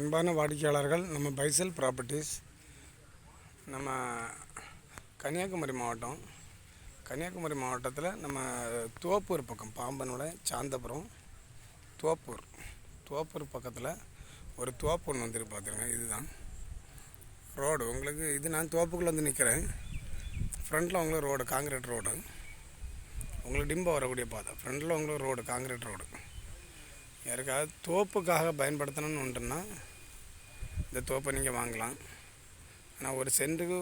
அன்பான வாடிக்கையாளர்கள் நம்ம பைசல் ப்ராப்பர்ட்டிஸ் நம்ம கன்னியாகுமரி மாவட்டம் கன்னியாகுமரி மாவட்டத்தில் நம்ம தோப்பூர் பக்கம் பாம்பனோட சாந்தபுரம் தோப்பூர் தோப்பூர் பக்கத்தில் ஒரு தோப்பு ஒன்று வந்துட்டு பார்த்துருங்க இதுதான். ரோடு உங்களுக்கு இது நான் தோப்புக்குள்ளே வந்து நிற்கிறேன் ஃப்ரண்ட்டில் உங்களுக்கு ரோடு காங்கிரீட் ரோடு. உங்களுக்கு டிம்ப வரக்கூடிய பாதை. ஃப்ரண்ட்டில் உங்களுக்கு ரோடு காங்கிரீட் ரோடு. யாருக்காவது தோப்புக்காக பயன்படுத்தணும்னு ஒன்றுன்னா இந்த தோப்பை நீங்கள் வாங்கலாம். ஆனால் ஒரு சென்ட்டுக்கு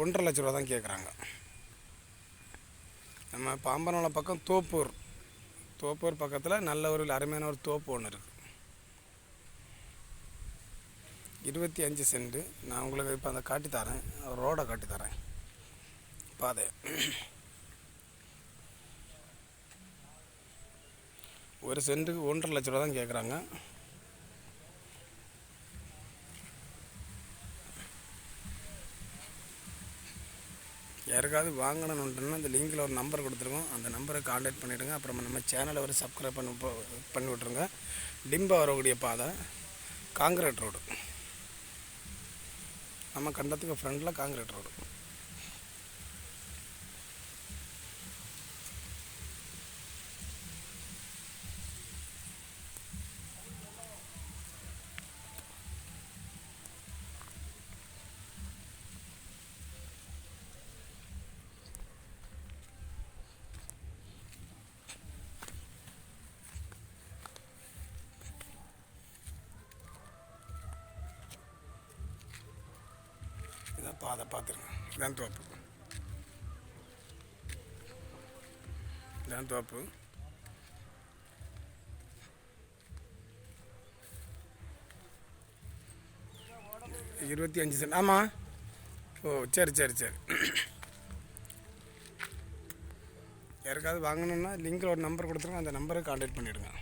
ஒன்றரை லட்ச ரூபா தான் கேட்குறாங்க நம்ம பாம்பனோட பக்கம் தோப்பூர். தோப்பூர் பக்கத்தில் நல்ல ஒரு அருமையான ஒரு தோப்பு ஒன்று இருக்குது இருபத்தி அஞ்சு சென்ட்டு. நான் உங்களுக்கு இப்போ அந்த காட்டி தரேன். ரோடை காட்டி தரேன். பாதை. ஒரு சென்ட்டுக்கு ஒன்றரை லட்ச ரூபா தான் கேட்குறாங்க யாருக்காவது வாங்கணுன்னுட்டுன்னா அந்த லிங்கில் ஒரு நம்பர் கொடுத்துருக்கோம் அந்த நம்பரை காண்டாக்ட் பண்ணிவிடுங்க அப்புறம் நம்ம சேனலை ஒரு சப்ஸ்கிரைப் பண்ணி பண்ணி விட்ருங்க டிம்பா வரக்கூடிய பாதை காங்கிரீட் ரோடு. நம்ம கண்டத்துக்கு ஃப்ரண்டில் காங்கிரீட் ரோடு. அப்போ பாதை பார்த்துருங்க. இதான் தோப்பு. இதான் தோப்பு. இருபத்தி அஞ்சு சென்ட் ஆமாம் ஓ சரி சரி சரி. யாருக்காவது வாங்கணுன்னா லிங்கில் ஒரு நம்பர் கொடுத்துருங்க. அந்த நம்பரை காண்டாக்ட் பண்ணிவிடுங்க